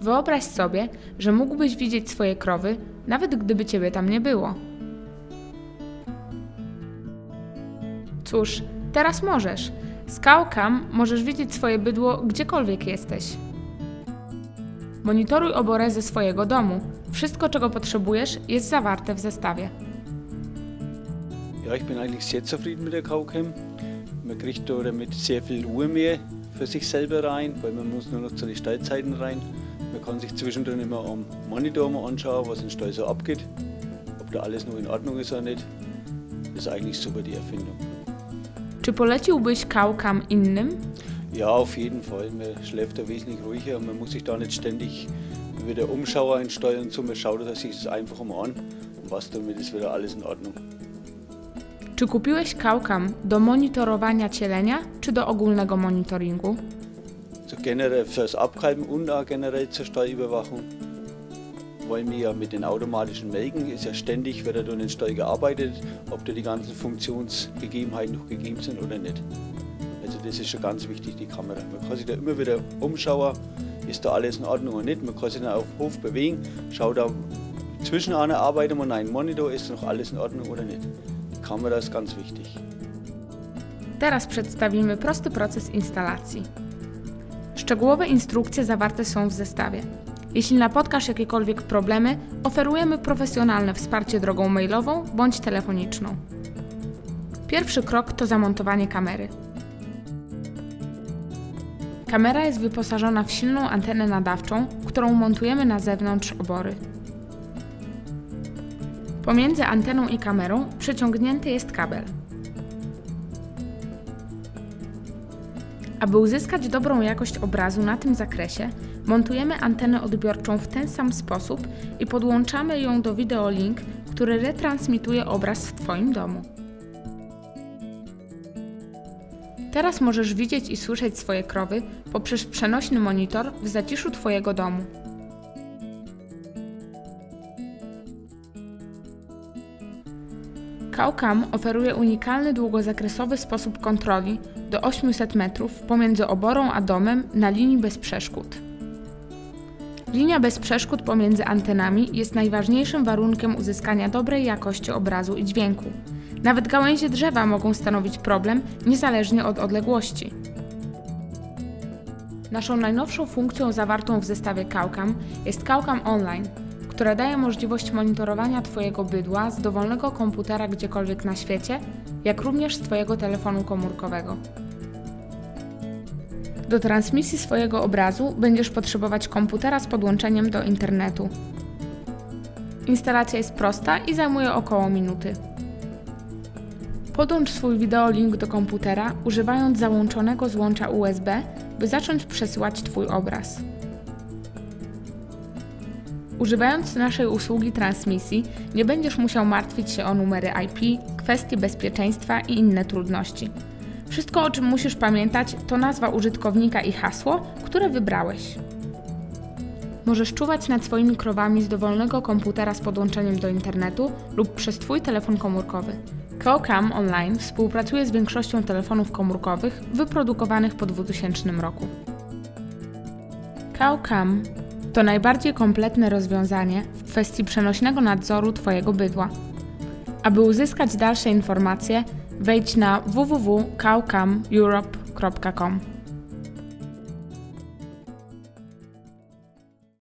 Wyobraź sobie, że mógłbyś widzieć swoje krowy, nawet gdyby ciebie tam nie było. Cóż, teraz możesz. Z Cam możesz widzieć swoje bydło gdziekolwiek jesteś. Monitoruj oborę ze swojego domu. Wszystko, czego potrzebujesz, jest zawarte w zestawie. Ja, ich bin eigentlich sehr zufrieden mit der Kaucam. Man kriegt da damit sehr viel Ruhe mehr für sich selber rein, weil man muss nur noch zu den Stallzeiten rein. Man kann sich zwischendrin immer am Monitor mal anschauen, was im Stall so abgeht, ob da alles noch in Ordnung ist oder nicht. Das ist eigentlich super die Erfindung. Czy poleciłbyś Cam innym? Ja, auf jeden Fall. Man schläft da wesentlich ruhiger und man muss sich da nicht ständig wieder umschauen in Stall und so. Man schaut sich das einfach mal an und was damit ist wieder alles in Ordnung. Czy kupiłeś Cam do monitorowania cielenia, czy do ogólnego monitoringu? So generell fürs Abkalben und auch generell zur Stallüberwachung. Weil wir ja mit den automatischen Melken ist ja ständig, wird ja durch den Stall gearbeitet, ob da die ganzen Funktionsgegebenheiten noch gegeben sind oder nicht. Also das ist schon ganz wichtig, die Kamera. Man kann sich da immer wieder umschauen, ist da alles in Ordnung oder nicht. Man kann sich dann auf den Hof bewegen, schaut da zwischen einer Arbeit und einem Monitor, ist noch alles in Ordnung oder nicht. Die Kamera ist ganz wichtig. Teraz przedstawimy prosty proces instalacji. Szczegółowe instrukcje zawarte są w zestawie. Jeśli napotkasz jakiekolwiek problemy, oferujemy profesjonalne wsparcie drogą mailową bądź telefoniczną. Pierwszy krok to zamontowanie kamery. Kamera jest wyposażona w silną antenę nadawczą, którą montujemy na zewnątrz obory. Pomiędzy anteną i kamerą przeciągnięty jest kabel. Aby uzyskać dobrą jakość obrazu na tym zakresie, montujemy antenę odbiorczą w ten sam sposób i podłączamy ją do Videolink, który retransmituje obraz w Twoim domu. Teraz możesz widzieć i słyszeć swoje krowy poprzez przenośny monitor w zaciszu Twojego domu. Cam oferuje unikalny długozakresowy sposób kontroli do 800 metrów pomiędzy oborą a domem na linii bez przeszkód. Linia bez przeszkód pomiędzy antenami jest najważniejszym warunkiem uzyskania dobrej jakości obrazu i dźwięku. Nawet gałęzie drzewa mogą stanowić problem niezależnie od odległości. Naszą najnowszą funkcją zawartą w zestawie Całkam jest Całkam Online, która daje możliwość monitorowania Twojego bydła z dowolnego komputera gdziekolwiek na świecie, jak również z Twojego telefonu komórkowego. Do transmisji swojego obrazu będziesz potrzebować komputera z podłączeniem do internetu. Instalacja jest prosta i zajmuje około minuty. Podłącz swój wideolink do komputera używając załączonego złącza USB, by zacząć przesyłać Twój obraz. Używając naszej usługi transmisji, nie będziesz musiał martwić się o numery IP, kwestie bezpieczeństwa i inne trudności. Wszystko, o czym musisz pamiętać, to nazwa użytkownika i hasło, które wybrałeś. Możesz czuwać nad swoimi krowami z dowolnego komputera z podłączeniem do internetu lub przez Twój telefon komórkowy. CoCam Online współpracuje z większością telefonów komórkowych wyprodukowanych po 2000 roku. CoCam to najbardziej kompletne rozwiązanie w kwestii przenośnego nadzoru Twojego bydła. Aby uzyskać dalsze informacje, wejdź na www.cowcameurope.com.